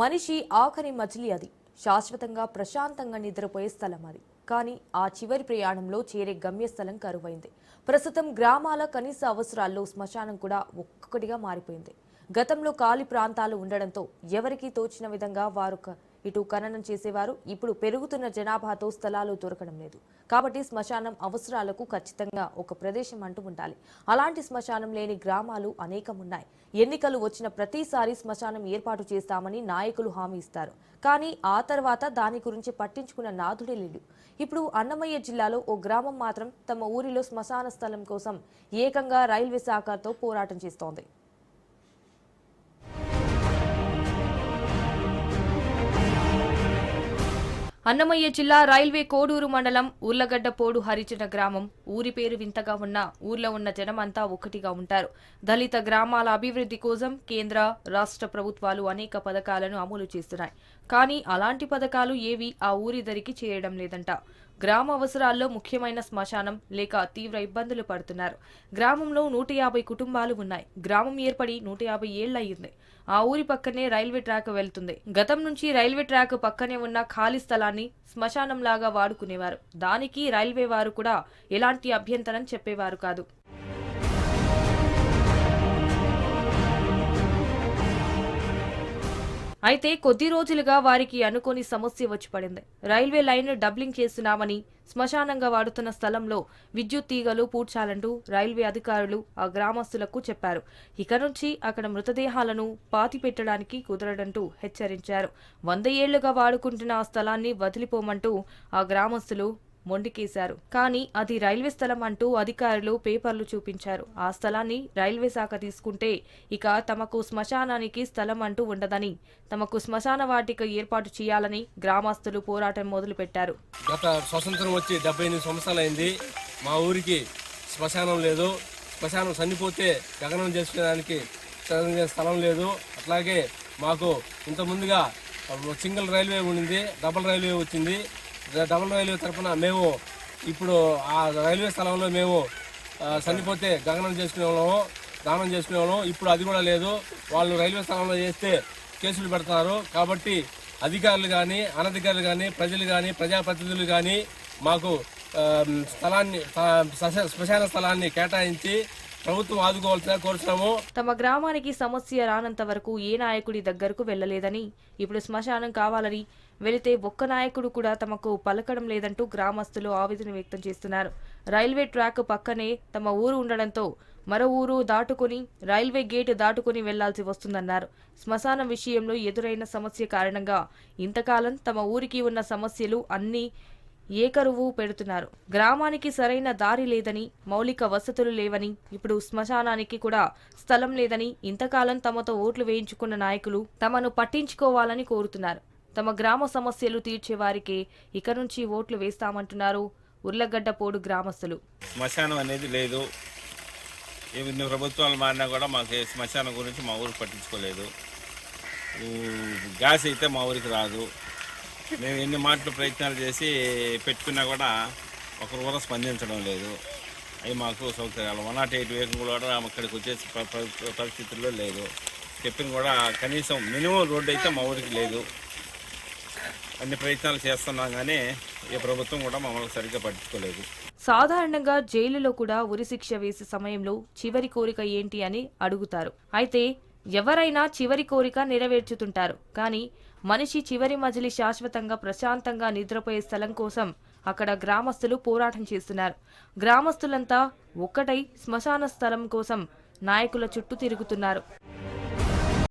మనిషి ఆఖరి మజిలీ అది. శాశ్వతంగా ప్రశాంతంగా నిద్రపోయే స్థలం అది. కానీ ఆ చివరి ప్రయాణంలో చేరే గమ్యస్థలం కరువైంది. ప్రస్తుతం గ్రామాల కనీస అవసరాల్లో శ్మశానం కూడా ఒక్కొక్కటిగా మారిపోయింది. గతంలో ఖాళీ ప్రాంతాలు ఉండడంతో ఎవరికీ తోచిన విధంగా వారు ఇటు ఖననం చేసేవారు. ఇప్పుడు పెరుగుతున్న జనాభాతో స్థలాలు దొరకడం లేదు. కాబట్టి శ్మశానం అవసరాలకు ఖచ్చితంగా ఒక ప్రదేశం అంటూ ఉండాలి. అలాంటి శ్మశానం లేని గ్రామాలు అనేకం ఉన్నాయి ఎన్నికలు వచ్చిన ప్రతిసారి శ్మశానం ఏర్పాటు చేస్తామని నాయకులు హామీ ఇస్తారు. కానీ ఆ తర్వాత దాని గురించి పట్టించుకున్న నాథుడే లేడు. ఇప్పుడు అన్నమయ్య జిల్లాలో ఓ గ్రామం మాత్రం తమ ఊరిలో శ్మశాన స్థలం కోసం ఏకంగా రైల్వే శాఖతో పోరాటం చేస్తోంది. అన్నమయ్య జిల్లా రైల్వే కోడూరు మండలం ఉర్లగడ్డపోడు హరిజన గ్రామం. ఊరి పేరు వింతగా ఉన్న ఊర్లో ఉన్న జనమంతా ఒకటిగా ఉంటారు. దళిత గ్రామాల అభివృద్ధి కోసం కేంద్ర రాష్ట్ర ప్రభుత్వాలు అనేక పథకాలను అమలు చేస్తున్నాయి. కానీ అలాంటి పథకాలు ఏవి ఆ ఊరిదరికి చేయడం లేదంట. గ్రామ అవసరాల్లో ముఖ్యమైన శ్మశానం లేక తీవ్ర ఇబ్బందులు పడుతున్నారు. గ్రామంలో నూట యాభై కుటుంబాలు ఉన్నాయి. గ్రామం ఏర్పడి నూట యాభై ఏళ్ళయ్యింది ఆ ఊరి పక్కనే రైల్వే ట్రాక్ వెళ్తుంది. గతం నుంచి రైల్వే ట్రాక్ పక్కనే ఉన్న ఖాళీ స్థలాన్ని శ్మశానంలాగా వాడుకునేవారు. దానికి రైల్వే వారు కూడా ఎలాంటి అభ్యంతరం చెప్పేవారు కాదు. అయితే కొద్ది రోజులుగా వారికి అనుకోని సమస్య వచ్చి పడింది. రైల్వే లైన్ డబ్లింగ్ చేస్తున్నామని శ్మశానంగా వాడుతున్న స్థలంలో విద్యుత్ తీగలు పూడ్చాలంటూ రైల్వే అధికారులు ఆ గ్రామస్తులకు చెప్పారు. ఇక నుంచి అక్కడ మృతదేహాలను పాతి పెట్టడానికి కుదరడంటూ హెచ్చరించారు. వంద ఏళ్ళుగా వాడుకుంటున్న ఆ స్థలాన్ని వదిలిపోమంటూ ఆ గ్రామస్తులు మొండికేశారు. కానీ అది రైల్వే స్థలం అంటూ అధికారులు పేపర్లు చూపించారు. ఆ స్థలాన్ని రైల్వే శాఖ తీసుకుంటే ఇక తమకు శ్మశానానికి స్థలం అంటూ ఉండదని తమకు శ్మశాన వాటిక ఏర్పాటు చేయాలని గ్రామస్తులు పోరాటం మొదలుపెట్టారు. గత స్వతంత్రం వచ్చి డెబ్బై ఎనిమిది సంవత్సరాలైంది. మా ఊరికి శ్మశానం లేదు. శ్మశానం చనిపోతే గగనం చేసుకోవడానికి స్థలం లేదు. అట్లాగే మాకు ఇంత ముందుగా సింగిల్ రైల్వే ఉండింది డబుల్ రైల్వే వచ్చింది. డబుల్ రైల్వే తరఫున మేము ఇప్పుడు ఆ రైల్వే స్థలంలో మేము చనిపోతే గగనం చేసుకునే వాళ్ళము దానం చేసుకునే వాళ్ళము. ఇప్పుడు అది కూడా లేదు. వాళ్ళు రైల్వే స్థలంలో చేస్తే కేసులు పెడతారు. కాబట్టి అధికారులు కానీ అనధికారులు కానీ ప్రజలు కానీ ప్రజాప్రతినిధులు కానీ మాకు స్థలాన్ని శ్మశాన స్థలాన్ని కేటాయించి ప్రభుత్వం ఆదుకోవాల్సిన కోరుతున్నాము తమ గ్రామానికి సమస్య రానంత వరకు ఏ నాయకుడి దగ్గరకు వెళ్ళలేదని ఇప్పుడు శ్మశానం కావాలని వెళితే ఒక్క నాయకుడు కూడా తమకు పలకడం లేదంటూ గ్రామస్తులు ఆవేదన వ్యక్తం చేస్తున్నారు. రైల్వే ట్రాక్ పక్కనే తమ ఊరు ఉండడంతో మరో ఊరు దాటుకుని రైల్వే గేటు దాటుకుని వెళ్ళాల్సి వస్తుందన్నారు. శ్మశానం విషయంలో ఎదురైన సమస్య కారణంగా ఇంతకాలం తమ ఊరికి ఉన్న సమస్యలు అన్నీ ఏకరువు పెడుతున్నారు? గ్రామానికి సరైన దారి లేదని మౌలిక వసతులు లేవని ఇప్పుడు శ్మశానానికి కూడా స్థలం లేదని ఇంతకాలం తమతో ఓట్లు వేయించుకున్న నాయకులు తమను పట్టించుకోవాలని కోరుతున్నారు. తమ గ్రామ సమస్యలు తీర్చే వారికి ఇక నుంచి ఓట్లు వేస్తామంటున్నారు ఉర్లగడ్డపోడు గ్రామస్తులు. శ్మశానం అనేది లేదు. ఎన్ని ప్రభుత్వాలు మారినా కూడా మాకు శ్మశానం గురించి మా ఊరు పట్టించుకోలేదు. గ్యాస్ అయితే మా ఊరికి రాదు. మేము ఎన్ని మాటలు ప్రయత్నాలు చేసి పెట్టుకున్నా కూడా ఒకరు కూడా స్పందించడం లేదు. అవి మాకు సౌకర్యాలు. వన్ నాట్ ఎయిట్ వేగం కూడా అక్కడికి వచ్చేసి పరిస్థితుల్లో లేదు. చెప్పిన కూడా కనీసం మినిమం రోడ్డు అయితే మా ఊరికి లేదు. అన్ని ప్రయత్నాలు చేస్తున్నాం కానీ ఏ ప్రభుత్వం కూడా మమ్మల్ని సరిగ్గా పట్టించుకోలేదు. సాధారణంగా జైలులో కూడా ఉరిశిక్ష వేసే సమయంలో చివరి కోరిక ఏంటి అని అడుగుతారు. అయితే ఎవరైనా చివరి కోరిక నెరవేర్చుతుంటారు. కానీ మనిషి చివరి మజిలి శాశ్వతంగా ప్రశాంతంగా నిద్రపోయే స్థలం కోసం అక్కడ గ్రామస్తులు పోరాటం చేస్తున్నారు. గ్రామస్తులంతా ఒక్కటై శ్మశాన స్థలం కోసం నాయకుల చుట్టూ తిరుగుతున్నారు.